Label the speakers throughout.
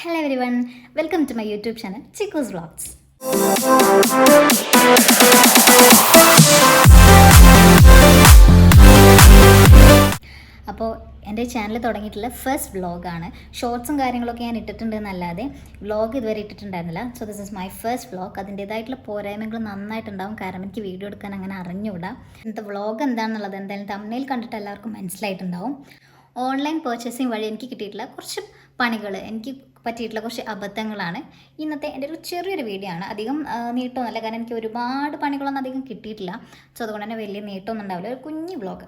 Speaker 1: Hello everyone welcome to my YouTube channel Chikos vlogs അപ്പോൾ എന്റെ channel തുടങ്ങിയിട്ടുള്ള first വ്ളോഗാണ് ഷോർട്സും കാര്യങ്ങളൊക്കെ ഞാൻ ഇട്ടിട്ടുണ്ട് എന്നല്ലാതെ വ്ളോഗ് ഇതുവരെ ഇട്ടിട്ടുണ്ടായിരുന്നില്ല. So this is my first vlog അതിന്റേതായിട്ടുള്ള പോരായ്മകൾ നന്നായിട്ടുണ്ടാവും. കാരണം എനിക്ക് വീഡിയോ എടുക്കാൻ അങ്ങനെ അറിഞ്ഞുകൂടാ. ഇന്നത്തെ വ്ളോഗ് എന്താണെന്നുള്ളത് എന്തായാലും തമ്മിൽ കണ്ടിട്ട് എല്ലാവർക്കും മനസ്സിലായിട്ടുണ്ടാവും. ഓൺലൈൻ പർച്ചേസിങ് വഴി എനിക്ക് കിട്ടിയിട്ടുള്ള കുറച്ച് പണികൾ എനിക്ക് പറ്റിയിട്ടുള്ള കുറച്ച് അബദ്ധങ്ങളാണ്. ഇന്നത്തെ എന്റെ ഒരു ചെറിയൊരു വീഡിയോ ആണ്. അധികം നീട്ടമൊന്നുമല്ല കാരണം എനിക്ക് ഒരുപാട് പണികളൊന്നും അധികം കിട്ടിയിട്ടില്ല. സോ അതുകൊണ്ട് തന്നെ വലിയ നീട്ടമൊന്നും ഉണ്ടാവില്ല. ഒരു കുഞ്ഞു വ്ളോഗ്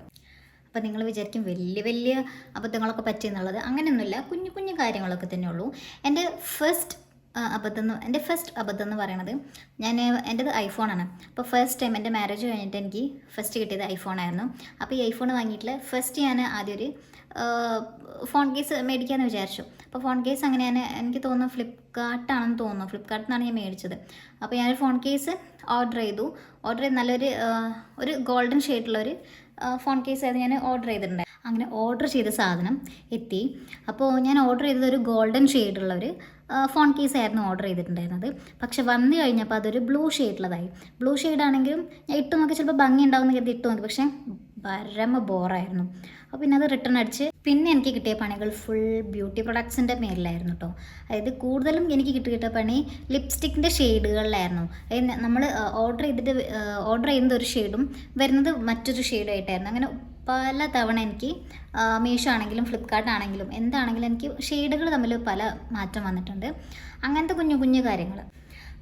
Speaker 1: അപ്പോൾ നിങ്ങൾ വിചാരിക്കും വലിയ വലിയ അബദ്ധങ്ങളൊക്കെ പറ്റിയെന്നുള്ളത് അങ്ങനെയൊന്നുമില്ല. കുഞ്ഞു കുഞ്ഞു കാര്യങ്ങളൊക്കെ തന്നെ ഉള്ളൂ. എന്റെ ഫസ്റ്റ് അബദ്ധം എന്ന് എന്റെ ഫസ്റ്റ് അബദ്ധം എന്ന് പറയണത് ഞാൻ എന്റെത് ഐഫോണാണ് അപ്പോൾ ഫസ്റ്റ് ടൈം എന്റെ മാരേജ് കഴിഞ്ഞിട്ട് എനിക്ക് ഫസ്റ്റ് കിട്ടിയത് ഐഫോണായിരുന്നു അപ്പോൾ ഈ ഐഫോൺ വാങ്ങിയിട്ടുള്ള ഫസ്റ്റ് ഞാൻ ആദ്യം ഒരു ഫോൺ കേസ് മേടിക്കാമെന്ന് വിചാരിച്ചു. അപ്പോൾ ഫോൺ കേസ് അങ്ങനെ ഞാൻ എനിക്ക് തോന്നുന്നു ഫ്ലിപ്കാർട്ടാണെന്ന് തോന്നുന്നു. ഫ്ലിപ്കാർട്ടിൽ നിന്നാണ് ഞാൻ മേടിച്ചത്. അപ്പോൾ ഞാനൊരു ഫോൺ കേസ് ഓർഡർ ചെയ്തു. ഓർഡർ ചെയ്ത് നല്ലൊരു ഒരു ഗോൾഡൻ ഷെയ്ഡുള്ളൊരു ഫോൺ കേസ് ആയിരുന്നു ഞാൻ ഓർഡർ ചെയ്തിട്ടുണ്ട് അങ്ങനെ ഓർഡർ ചെയ്ത സാധനം എത്തി. അപ്പോൾ ഞാൻ ഓർഡർ ചെയ്തത് ഒരു ഗോൾഡൻ ഷെയ്ഡുള്ള ഒരു ഫോൺ കേസ് ആയിരുന്നു ഓർഡർ ചെയ്തിട്ടുണ്ടായിരുന്നത്. പക്ഷെ വന്നു കഴിഞ്ഞപ്പോൾ അതൊരു ബ്ലൂ ഷെയ്ഡുള്ളതായി ബ്ലൂ ഷെയ്ഡാണെങ്കിലും ഞാൻ ഇട്ട് നോക്കി ചിലപ്പോൾ ഭംഗി ഉണ്ടാവുമെന്ന് കരുതി ഇട്ട് നോക്കി. പക്ഷേ പരമ ബോറായിരുന്നു അപ്പോൾ പിന്നെ അത് റിട്ടേൺ അടിച്ച് പിന്നെ എനിക്ക് കിട്ടിയ പണികൾ ഫുൾ ബ്യൂട്ടി പ്രൊഡക്ട്സിന്റെ മേലിലായിരുന്നു കേട്ടോ അതായത് കൂടുതലും എനിക്ക് കിട്ടി കിട്ടിയ പണി ലിപ്സ്റ്റിക്കിന്റെ ഷെയ്ഡുകളിലായിരുന്നു നമ്മൾ ഓർഡർ ചെയ്തിട്ട് ഓർഡർ ചെയ്യുന്നത് ഒരു ഷെയ്ഡും വരുന്നത് മറ്റൊരു ഷെയ്ഡായിട്ടായിരുന്നു അങ്ങനെ പല തവണ എനിക്ക് മീഷോ ആണെങ്കിലും ഫ്ലിപ്കാർട്ട് ആണെങ്കിലും എന്താണെങ്കിലും എനിക്ക് ഷെയ്ഡുകൾ തമ്മിൽ പല മാറ്റം വന്നിട്ടുണ്ട്. അങ്ങനത്തെ കുഞ്ഞു കുഞ്ഞു കാര്യങ്ങൾ.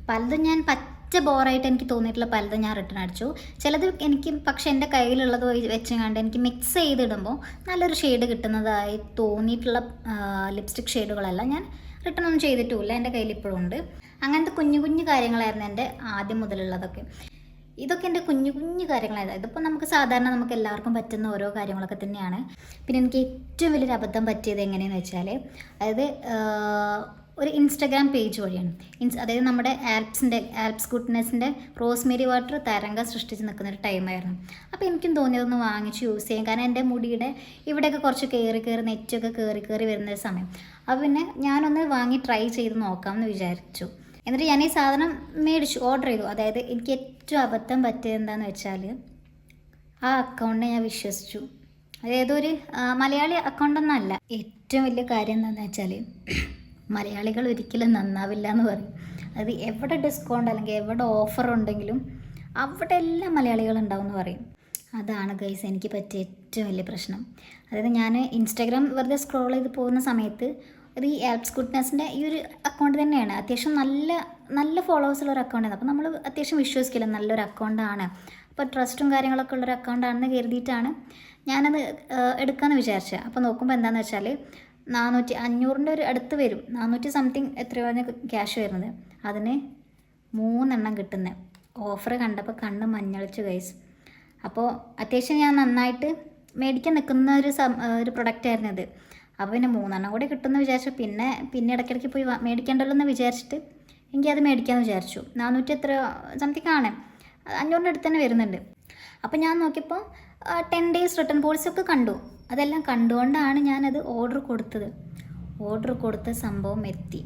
Speaker 1: പലതും ഞാൻ പച്ച ബോറായിട്ട് എനിക്ക് തോന്നിയിട്ടുള്ള പലതും ഞാൻ റിട്ടേൺ അടിച്ചു. ചിലത് എനിക്ക് പക്ഷേ എന്റെ കയ്യിലുള്ളത് വെച്ചങ്ങാണ്ട് എനിക്ക് മിക്സ് ചെയ്തിടുമ്പോൾ നല്ലൊരു ഷെയ്ഡ് കിട്ടുന്നതായി തോന്നിയിട്ടുള്ള ലിപ്സ്റ്റിക് ഷെയ്ഡുകളെല്ലാം ഞാൻ റിട്ടേൺ ഒന്നും ചെയ്തിട്ടുമില്ല. എന്റെ കയ്യിൽ ഇപ്പോഴും ഉണ്ട്. അങ്ങനത്തെ കുഞ്ഞു കുഞ്ഞു കാര്യങ്ങളായിരുന്നു എന്റെ ആദ്യം മുതലുള്ളതൊക്കെ. ഇതൊക്കെ എന്റെ കുഞ്ഞു കുഞ്ഞു കാര്യങ്ങളായത് ഇതിപ്പോൾ നമുക്ക് സാധാരണ നമുക്ക് എല്ലാവർക്കും പറ്റുന്ന ഓരോ കാര്യങ്ങളൊക്കെ തന്നെയാണ്. പിന്നെ എനിക്ക് ഏറ്റവും വലിയൊരു അബദ്ധം പറ്റിയത് എങ്ങനെയെന്ന് വെച്ചാൽ അതായത് ഒരു ഇൻസ്റ്റാഗ്രാം പേജ് വഴിയാണ്. ഇൻസ് അതായത് നമ്മുടെ ആൽപ്സിന്റെ ആൽപ്സ് ഗുഡ്നെസ്സിന്റെ റോസ്മേരി വാട്ടർ തരംഗ സൃഷ്ടിച്ച് നിൽക്കുന്ന ഒരു ടൈമായിരുന്നു അപ്പോൾ എനിക്കും തോന്നിയതൊന്ന് വാങ്ങിച്ച് യൂസ് ചെയ്യാം കാരണം എന്റെ മുടിയുടെ ഇവിടെയൊക്കെ കുറച്ച് കയറി കയറി നെറ്റൊക്കെ കയറി കയറി വരുന്ന സമയം. അപ്പോൾ പിന്നെ ഞാനൊന്ന് വാങ്ങി ട്രൈ ചെയ്ത് നോക്കാമെന്ന് വിചാരിച്ചു. എന്നിട്ട് ഞാൻ ഈ സാധനം മേടിച്ചു ഓർഡർ ചെയ്തു. അതായത് എനിക്ക് ഏറ്റവും അബദ്ധം പറ്റിയത് എന്താണെന്ന് വെച്ചാൽ ആ അക്കൗണ്ടിനെ ഞാൻ വിശ്വസിച്ചു. അതായത് ഒരു മലയാളി അക്കൗണ്ടൊന്നല്ല ഏറ്റവും വലിയ കാര്യം എന്താണെന്ന് വെച്ചാൽ മലയാളികൾ ഒരിക്കലും നന്നാവില്ല എന്ന് പറയും. അത് എവിടെ ഡിസ്കൗണ്ട് അല്ലെങ്കിൽ എവിടെ ഓഫർ ഉണ്ടെങ്കിലും അവിടെ എല്ലാം മലയാളികൾ ഉണ്ടാവും എന്ന് പറയും. അതാണ് ഗൈസ് എനിക്ക് പറ്റിയ ഏറ്റവും വലിയ പ്രശ്നം. അതായത് ഞാൻ ഇൻസ്റ്റാഗ്രാം വെറുതെ സ്ക്രോൾ ചെയ്ത് പോകുന്ന സമയത്ത് ഈ ആപ്സ് ഗുഡ്നെസ്സിന്റെ ഈ ഒരു അക്കൗണ്ട് തന്നെയാണ്. അത്യാവശ്യം നല്ല നല്ല ഫോളോവേഴ്സ് ഉള്ള ഒരു അക്കൗണ്ടാണ് അപ്പോൾ നമ്മൾ അത്യാവശ്യം വിശ്വസിക്കില്ല. നല്ലൊരു അക്കൗണ്ടാണ് അപ്പോൾ ട്രസ്റ്റും കാര്യങ്ങളൊക്കെ ഉള്ളൊരു അക്കൗണ്ടാണെന്ന് കരുതിയിട്ടാണ് ഞാനത് എടുക്കാമെന്ന് വിചാരിച്ചത് അപ്പോൾ നോക്കുമ്പോൾ എന്താണെന്ന് വെച്ചാൽ നാനൂറ്റി അഞ്ഞൂറിന്റെ ഒരു അടുത്ത് വരും. നാനൂറ്റി സംതിങ് എത്രയാണ് ക്യാഷ് വരുന്നത്. അതിന് മൂന്നെണ്ണം കിട്ടുന്നത് ഓഫർ കണ്ടപ്പോൾ കണ്ണ് മഞ്ഞളിച്ച് ഗൈസ് അപ്പോൾ അത്യാവശ്യം ഞാൻ നന്നായിട്ട് മേടിക്കാൻ നിൽക്കുന്ന ഒരു സം ഒരു പ്രൊഡക്റ്റായിരുന്നു ഇത്. അപ്പോൾ പിന്നെ മൂന്നെണ്ണം കൂടി കിട്ടുമെന്ന് വിചാരിച്ചു. പിന്നെ പിന്നെ ഇടയ്ക്കിടയ്ക്ക് പോയി മേടിക്കേണ്ടല്ലോ എന്ന് വിചാരിച്ചിട്ട് എനിക്ക് അത് മേടിക്കാമെന്ന് വിചാരിച്ചു. നാനൂറ്റി എത്ര സംതിങ് ആണ്. അഞ്ഞൂറിന്റെ അടുത്ത് തന്നെ വരുന്നുണ്ട്. അപ്പോൾ ഞാൻ നോക്കിയപ്പോൾ ടെൻ ഡേയ്സ് റിട്ടേൺ പോളിസി ഒക്കെ കണ്ടു. അതെല്ലാം കണ്ടുകൊണ്ടാണ് ഞാനത് ഓർഡർ കൊടുത്തത്. ഓർഡർ കൊടുത്ത സംഭവം എത്തി.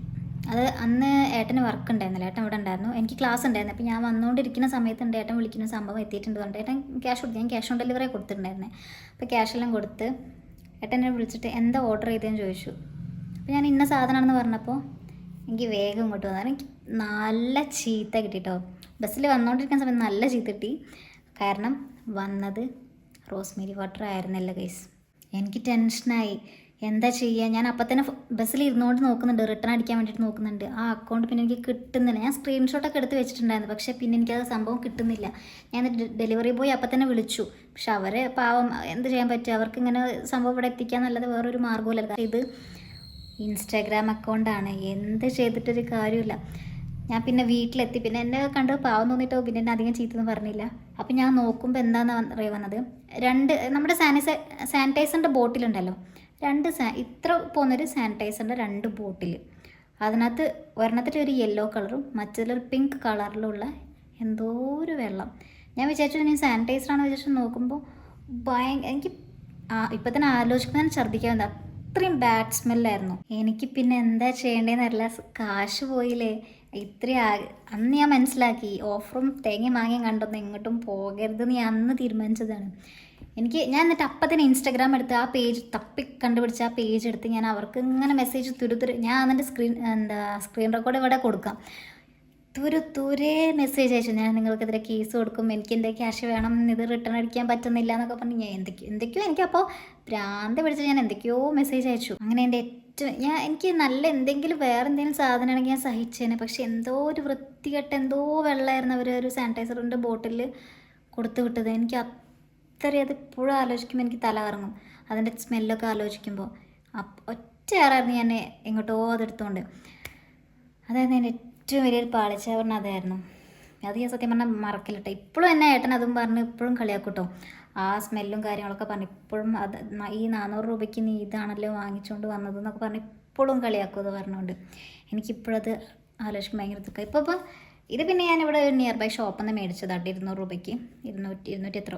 Speaker 1: അത് അന്ന് ഏട്ടന് വർക്ക് ഉണ്ടായിരുന്നില്ല. ഏട്ടൻ ഇവിടെ ഉണ്ടായിരുന്നു. എനിക്ക് ക്ലാസ് ഉണ്ടായിരുന്നു. അപ്പോൾ ഞാൻ വന്നുകൊണ്ടിരിക്കുന്ന സമയത്ത് ഉണ്ട് ഏട്ടൻ വിളിക്കുന്ന സംഭവം എത്തിയിട്ടുണ്ട് ഏട്ടൻ ക്യാഷ് കൊടുത്തു. ഞാൻ ക്യാഷ് ഓൺ ഡെലിവറി കൊടുത്തിട്ടുണ്ടായിരുന്നേ. അപ്പോൾ ക്യാഷ് എല്ലാം കൊടുത്ത് ഏട്ടൻ എന്നെ വിളിച്ചിട്ട് എന്താ ഓർഡർ ചെയ്തതെന്ന് ചോദിച്ചു. അപ്പോൾ ഞാൻ ഇന്ന സാധനമാണെന്ന് പറഞ്ഞപ്പോൾ എനിക്ക് വേഗം ഇങ്ങോട്ട് വന്നു. എനിക്ക് നല്ല ചീത്ത കിട്ടിട്ടോ. ബസ്സിൽ വന്നുകൊണ്ടിരിക്കുന്ന സമയത്ത് നല്ല ചീത്ത കിട്ടി. കാരണം വന്നത് റോസ്മേരി വാട്ടർ ആയിരുന്നില്ല ഗൈസ് എനിക്ക് ടെൻഷനായി എന്താ ചെയ്യുക ഞാൻ അപ്പം തന്നെ ബസ്സിൽ ഇരുന്നുകൊണ്ട് നോക്കുന്നുണ്ട്. റിട്ടേൺ അടിക്കാൻ വേണ്ടിയിട്ട് നോക്കുന്നുണ്ട്. ആ അക്കൗണ്ട് പിന്നെ എനിക്ക് കിട്ടുന്നില്ല. ഞാൻ സ്ക്രീൻഷോട്ടൊക്കെ എടുത്ത് വെച്ചിട്ടുണ്ടായിരുന്നു. പക്ഷേ പിന്നെ എനിക്കത് സംഭവം കിട്ടുന്നില്ല. ഞാൻ ഡെലിവറി ബോയ് അപ്പം തന്നെ വിളിച്ചു. പക്ഷെ അവർ പാവം എന്ത് ചെയ്യാൻ പറ്റും? അവർക്ക് ഇങ്ങനെ സംഭവം ഇവിടെ എത്തിക്കാന്നല്ലാതെ വേറൊരു മാർഗമില്ല ഇത് ഇൻസ്റ്റാഗ്രാം അക്കൗണ്ടാണ് എന്ത് ചെയ്തിട്ടൊരു കാര്യമില്ല ഞാൻ പിന്നെ വീട്ടിലെത്തി. പിന്നെ എന്നെ കണ്ട് പാവം തോന്നിയിട്ടോ പിന്നെ എന്നെ അധികം ചീത്തൊന്നും പറഞ്ഞില്ല. അപ്പം ഞാൻ നോക്കുമ്പോൾ എന്താണെന്ന് അറിയാൻ രണ്ട് നമ്മുടെ സാനിസൈ സാനിറ്റൈസറിന്റെ ബോട്ടിലുണ്ടല്ലോ രണ്ട് സാ ഇത്ര പോകുന്നൊരു സാനിറ്റൈസറിന്റെ രണ്ട് ബോട്ടിൽ അതിനകത്ത് ഒരെണ്ണത്തിൽ ഒരു യെല്ലോ കളറും മറ്റൊരു പിങ്ക് കളറിലുള്ള എന്തോ ഒരു വെള്ളം. ഞാൻ വിചാരിച്ചു ഇനി സാനിറ്റൈസറാണെന്ന് വിചാരിച്ചു നോക്കുമ്പോൾ ഭയങ്കര എനിക്ക് ഇപ്പം തന്നെ ആലോചിക്കുമ്പോൾ തന്നെ അത്രയും ബാഡ് സ്മെല്ലായിരുന്നു എനിക്ക് പിന്നെ എന്താ ചെയ്യേണ്ടതെന്ന് അറിയില്ല. കാശ് പോയില്ലേ. ഇത്രയും അന്ന് ഞാൻ മനസ്സിലാക്കി. ഓഫറും തേങ്ങയും മാങ്ങയും കണ്ടൊന്നും എങ്ങോട്ടും പോകരുതെന്ന് ഞാൻ അന്ന് തീരുമാനിച്ചതാണ്. എനിക്ക് ഞാൻ എന്നിട്ട് അപ്പം തന്നെ ഇൻസ്റ്റാഗ്രാം എടുത്ത് ആ പേജ് തപ്പി കണ്ടുപിടിച്ച ആ പേജ് എടുത്ത് ഞാൻ അവർക്ക് ഇങ്ങനെ മെസ്സേജ് തുരുതുരു ഞാൻ അതിന്റെ സ്ക്രീൻ എന്താ സ്ക്രീൻ റെക്കോർഡ് ഇവിടെ കൊടുക്കാം. തുരു തുരേ മെസ്സേജ് അയച്ചു. ഞാൻ നിങ്ങൾക്കെതിരെ കേസ് കൊടുക്കും. എനിക്ക് എന്തേ ക്യാഷ് വേണം? ഇത് റിട്ടേൺ അടിക്കാൻ പറ്റുന്നില്ല എന്നൊക്കെ പറഞ്ഞ് ഞാൻ എന്തൊക്കെയോ എന്തൊക്കെയോ എനിക്കപ്പോൾ ഭ്രാന്ത് പിടിച്ച് ഞാൻ എന്തൊക്കെയോ മെസ്സേജ് അയച്ചു. അങ്ങനെ എന്റെ ഏറ്റവും ഞാൻ എനിക്ക് നല്ല എന്തെങ്കിലും വേറെ എന്തെങ്കിലും സാധനമാണെങ്കിൽ ഞാൻ സഹിച്ചേനെ. പക്ഷേ എന്തോ ഒരു വൃത്തികെട്ട എന്തോ വെള്ളമായിരുന്നു അവർ ഒരു സാനിറ്റൈസറിന്റെ ബോട്ടിൽ കൊടുത്തു വിട്ടത്. എനിക്ക് അത് ഇപ്പോഴും ആലോചിക്കുമ്പോൾ എനിക്ക് തല കറങ്ങും. അതിന്റെ സ്മെല്ലൊക്കെ ആലോചിക്കുമ്പോൾ ഒറ്റയാറായിരുന്നു ഞാൻ എങ്ങോട്ടോ അതെടുത്തുകൊണ്ട് അതായിരുന്നു എന്റെ ഏറ്റവും വലിയൊരു പാളിച്ച പറഞ്ഞാൽ അതായിരുന്നു. അത് ഞാൻ സത്യം പറഞ്ഞാൽ മറക്കില്ല കേട്ടോ ഇപ്പോഴും എന്നെ ഏട്ടൻ അതും പറഞ്ഞ് ഇപ്പോഴും കളിയാക്കൂട്ടോ. ആ സ്മെല്ലും കാര്യങ്ങളൊക്കെ പറഞ്ഞ് ഇപ്പോഴും അത് ഈ നാനൂറ് രൂപയ്ക്ക് നീ ഇതാണല്ലോ വാങ്ങിച്ചുകൊണ്ട് വന്നത് എന്നൊക്കെ പറഞ്ഞ് ഇപ്പോഴും കളിയാക്കും അത് പറഞ്ഞുകൊണ്ട് എനിക്കിപ്പോഴത് ആലോചിക്കുമ്പോൾ ഭയങ്കര ദുഃഖം ഇപ്പോൾ ഇപ്പോൾ ഇത് പിന്നെ ഞാനിവിടെ നിയർ ബൈ ഷോപ്പിൽ നിന്ന് മേടിച്ചതാട്ടോ ഇരുന്നൂറ് രൂപയ്ക്ക്. ഇരുന്നൂറ്റി ഇരുന്നൂറ്റി എത്ര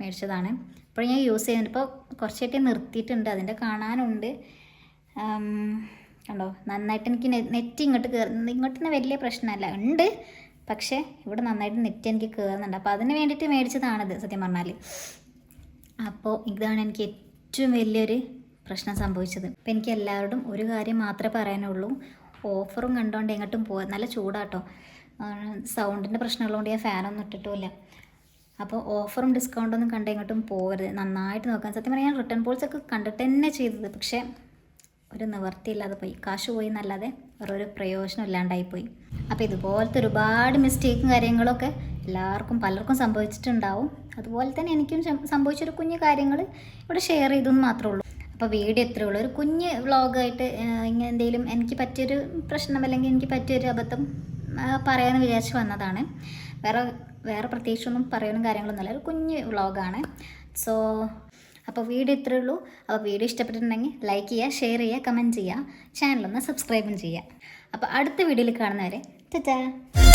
Speaker 1: മേടിച്ചതാണ്. അപ്പോൾ ഞാൻ യൂസ് ചെയ്യുന്നുണ്ട് ഇപ്പോൾ കുറച്ചായിട്ട് നിർത്തിയിട്ടുണ്ട്. അതിന്റെ കാണാനുണ്ട്. കണ്ടോ? നന്നായിട്ട് എനിക്ക് നെറ്റ് ഇങ്ങോട്ട് കയറുന്നത് ഇങ്ങോട്ട് തന്നെ വലിയ പ്രശ്നമല്ല. ഉണ്ട്. പക്ഷേ ഇവിടെ നന്നായിട്ട് നെറ്റ് എനിക്ക് കയറുന്നുണ്ട് അപ്പോൾ അതിന് വേണ്ടിയിട്ട് മേടിച്ചതാണിത് സത്യം പറഞ്ഞാൽ അപ്പോൾ ഇതാണ് എനിക്ക് ഏറ്റവും വലിയൊരു പ്രശ്നം സംഭവിച്ചത്. അപ്പോൾ എനിക്ക് എല്ലാവരോടും ഒരു കാര്യം മാത്രമേ പറയാനുള്ളൂ. ഓഫറും കണ്ടുകൊണ്ട് എങ്ങോട്ടും പോകാൻ നല്ല ചൂടാട്ടോ. സൗണ്ടിന്റെ പ്രശ്നമുള്ളതുകൊണ്ട് ഞാൻ ഫാനൊന്നും ഇട്ടിട്ടുമില്ല. അപ്പോൾ ഓഫറും ഡിസ്കൗണ്ടൊന്നും കണ്ട് ഇങ്ങോട്ടും പോകരുത് നന്നായിട്ട് നോക്കാൻ സത്യം പറഞ്ഞാൽ ഞാൻ റിട്ടേൺ പോളിസി ഒക്കെ കണ്ടിട്ട് തന്നെ ചെയ്തത്. പക്ഷേ ഒരു നിവർത്തിയില്ലാതെ പോയി. കാശ് പോയി എന്നല്ലാതെ വേറൊരു പ്രയോജനം ഇല്ലാണ്ടായിപ്പോയി അപ്പോൾ ഇതുപോലത്തെ ഒരുപാട് മിസ്റ്റേക്കും കാര്യങ്ങളൊക്കെ എല്ലാവർക്കും പലർക്കും സംഭവിച്ചിട്ടുണ്ടാവും. അതുപോലെ തന്നെ എനിക്കും സംഭവിച്ചൊരു കുഞ്ഞു കാര്യങ്ങൾ ഇവിടെ ഷെയർ ചെയ്തെന്ന് മാത്രമേ ഉള്ളൂ. അപ്പോൾ വീഡിയോ എത്രയേ ഉള്ളൂ. ഒരു കുഞ്ഞ് വ്ളോഗായിട്ട് ഇങ്ങനെ എന്തെങ്കിലും എനിക്ക് പറ്റിയൊരു പ്രശ്നം അല്ലെങ്കിൽ എനിക്ക് പറ്റിയൊരു അബദ്ധം പറയാമെന്ന് വിചാരിച്ച് വന്നതാണ്. വേറെ വേറെ പ്രത്യേകിച്ചൊന്നും പറയാനും കാര്യങ്ങളൊന്നുമില്ല ഒരു കുഞ്ഞ് വ്ളോഗാണ്. സോ അപ്പോൾ വീഡിയോ ഇത്രയേ ഉള്ളൂ. അപ്പോൾ വീഡിയോ ഇഷ്ടപ്പെട്ടിട്ടുണ്ടെങ്കിൽ ലൈക്ക് ചെയ്യുക ഷെയർ ചെയ്യുക കമന്റ് ചെയ്യുക ചാനലൊന്ന് സബ്സ്ക്രൈബും ചെയ്യുക. അപ്പോൾ അടുത്ത വീഡിയോയിൽ കാണുന്നവരെ ടാറ്റാ!